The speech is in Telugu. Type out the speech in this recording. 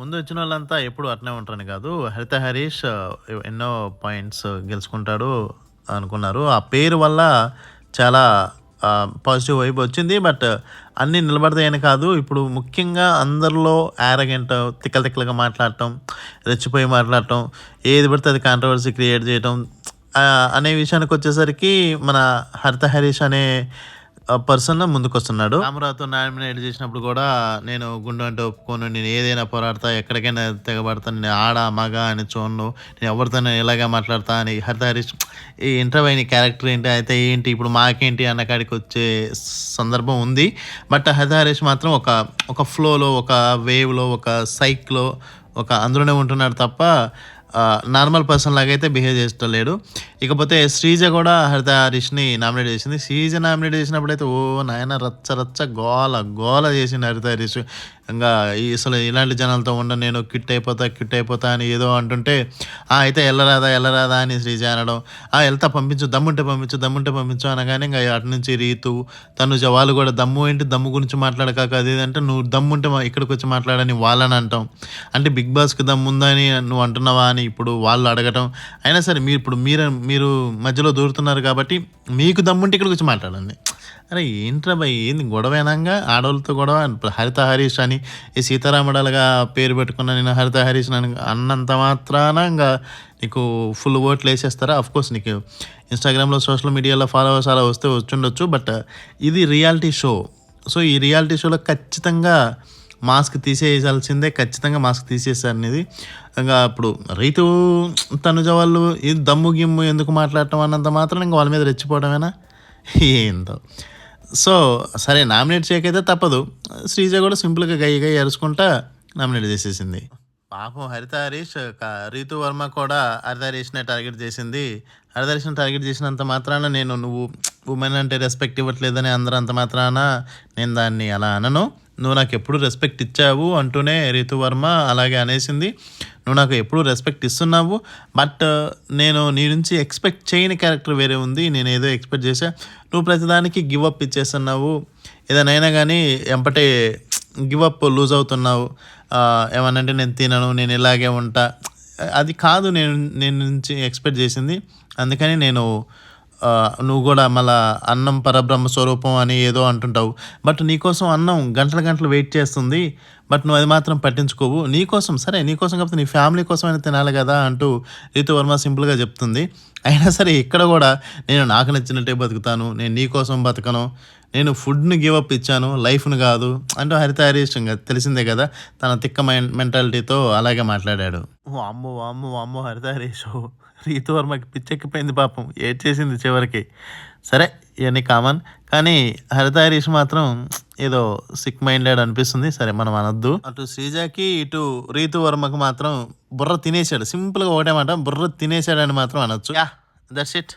ముందు వచ్చిన వాళ్ళంతా ఎప్పుడు అట్నే ఉంటారని కాదు. హరిత హరీష్ ఎన్నో పాయింట్స్ గెలుచుకుంటాడు అనుకున్నారు. ఆ పేరు వల్ల చాలా పాజిటివ్ వైబ్ వచ్చింది. బట్ అన్నీ నిలబడతాయని కాదు. ఇప్పుడు ముఖ్యంగా అందరిలో యారగెంట్ తిక్కల తిక్కలుగా మాట్లాడటం రెచ్చిపోయి మాట్లాడటం ఏది పడితే అది కాంట్రవర్సీ క్రియేట్ చేయటం అనే విషయానికి వచ్చేసరికి మన హరిత హరీష్ అనే పర్సన్ ముందుకు వస్తున్నాడు రామరావుతో నామినేట్ చేసినప్పుడు కూడా నేను గుండె అంటే ఒప్పుకోను నేను ఏదైనా పోరాడతా ఎక్కడికైనా తెగబడతాను నేను ఆడ మగ అని చూడను నేను ఎవరితో ఇలాగే మాట్లాడతా అని హరిత హరీష్ ఈ ఇంటర్వ్యూ అయిన క్యారెక్టర్ ఏంటి అయితే ఏంటి ఇప్పుడు మాకేంటి అన్న కాడికి వచ్చే సందర్భం ఉంది. బట్ హరిత హరీష్ మాత్రం ఒక ఒక ఫ్లోలో ఒక వేవ్లో ఒక సైక్లో ఒక అందులోనే ఉంటున్నాడు తప్ప నార్మల్ పర్సన్ లాగా అయితే బిహేవ్ చేస్తూ లేడు ఇకపోతే శ్రీజ కూడా హరిత హరీష్ని నామినేట్ చేసింది. శ్రీజ నామినేట్ చేసినప్పుడు అయితే ఓ నాయన రచ్చ రచ్చ గోల గోల చేసింది హరిత హరీష్. ఇంకా అసలు ఇలాంటి జనాలతో ఉండ నేను కిట్ అయిపోతా కిట్ అయిపోతా అని ఏదో అంటుంటే "ఆ, అయితే వెళ్ళరాదా వెళ్ళరాదా అని శ్రీజ అనడం ఆ వెళ్తా పంపించు దమ్ముంటే పంపించు దమ్ముంటే పంపించు అనగానే ఇంకా అటు నుంచి రీతు తనుజ వాళ్ళు కూడా దమ్ము ఏంటి దమ్ము గురించి మాట్లాడకాక అది అంటే నువ్వు దమ్ముంటే ఇక్కడికి వచ్చి మాట్లాడని వాళ్ళని అంటాం. అంటే బిగ్ బాస్కి దమ్ముందని నువ్వు అంటున్నావా అని ఇప్పుడు వాళ్ళు అడగటం. అయినా సరే మీరు ఇప్పుడు మీరు మీరు మధ్యలో దూరుతున్నారు కాబట్టి మీకు దమ్ముంటే ఇక్కడికి వచ్చి మాట్లాడండి. అరే ఏంట్రా భయ్? ఏంది గొడవేనంగా ఆడవాళ్ళతో గొడవ? హరిత హరీష్ అని ఈ సీతారాముడాలుగా పేరు పెట్టుకున్న నేను హరిత హరీష్ అని అన్నంత మాత్రాన ఇంకా నీకు ఫుల్ ఓట్లు వేసేస్తారా? అఫ్ కోర్స్ నీకు ఇన్స్టాగ్రామ్లో సోషల్ మీడియాలో ఫాలోవర్స్ అలా వస్తే వచ్చుండొచ్చు బట్ ఇది రియాలిటీ షో సో ఈ రియాలిటీ షోలో ఖచ్చితంగా మాస్క్ తీసేయాల్సిందే ఖచ్చితంగా మాస్క్ తీసేసారు అనేది. ఇంకా ఇప్పుడు రైతు తనుజ వాళ్ళు ఈ దమ్ము గిమ్ము ఎందుకు మాట్లాడటం అన్నంత మాత్రం ఇంకా వాళ్ళ మీద రెచ్చిపోవడమేనా? ఏందో. సో సరే నామినేట్ చేయకైతే తప్పదు. శ్రీజ కూడా సింపుల్గా గయ్య గయ్య అరుచుకుంటా నామినేట్ చేసేసింది. పాపం హరిత హరీష్ రీతు వర్మ కూడా హరిత హరీష్నే టార్గెట్ చేసింది. హరిత హరీష్ని టార్గెట్ చేసినంత మాత్రాన నేను నువ్వు ఉమెన్ అంటే రెస్పెక్ట్ ఇవ్వట్లేదని అందరూ అంత మాత్రాన? నేను దాన్ని అలా అనను. నువ్వు నాకు ఎప్పుడు రెస్పెక్ట్ ఇచ్చావు అంటూనే రితువర్మ అలాగే అనేసింది. నువ్వు నాకు ఎప్పుడు రెస్పెక్ట్ ఇస్తున్నావు? బట్ uh, నేను నీ నుంచి ఎక్స్పెక్ట్ చేయని క్యారెక్టర్ వేరే ఉంది. నేను ఏదో ఎక్స్పెక్ట్ చేసా నువ్వు ప్రతిదానికి గివ్ అప్ ఇచ్చేస్తున్నావు. ఏదైనా కానీ ఎంపటే గివ్ అప్ లూజ్ అవుతున్నావు. ఏమనంటే నేను తినను నేను ఇలాగే ఉంటా. అది కాదు నేను నేను నుంచి ఎక్స్పెక్ట్ చేసింది. అందుకని నేను నువ్వు కూడా మళ్ళా అన్నం పరబ్రహ్మ స్వరూపం అని ఏదో అంటుంటావు. బట్ నీకోసం అన్నం గంటల గంటలు వెయిట్ చేస్తుంది. బట్ నువ్వు అది మాత్రం పట్టించుకోవు. నీకోసం సరే నీకోసం కాకపోతే నీ ఫ్యామిలీ కోసమైనా తినాలి కదా అంటూ రితువర్మ సింపుల్గా చెప్తుంది. అయినా సరే ఇక్కడ కూడా నేను నాకు నచ్చినట్టే బతుకుతాను. నేను నీకోసం బతకను. నేను ఫుడ్ని గివ్ అప్ ఇచ్చాను లైఫ్ను కాదు అంటూ హరిత హరీష్ ఇంకా తెలిసిందే కదా తన తిక్క మెంటాలిటీతో అలాగే మాట్లాడాడు. ఓ అమ్మో అమ్మో అమ్మో హరిత హరీష్ రీతు వర్మకి పిచ్చెక్కిపోయింది పాపం ఏడ్ చేసింది చివరికి. సరే ఇవన్నీ కామన్ కానీ హరిత హరీష్ మాత్రం ఏదో సిక్ మైండెడ్ అనిపిస్తుంది సరే మనం అనొద్దు. అటు శ్రీజాకి ఇటు రీతు వర్మకు మాత్రం బుర్ర తినేశాడు. సింపుల్గా ఒకటే మాట బుర్ర తినేశాడని మాత్రం అనొచ్చు. Yeah that's it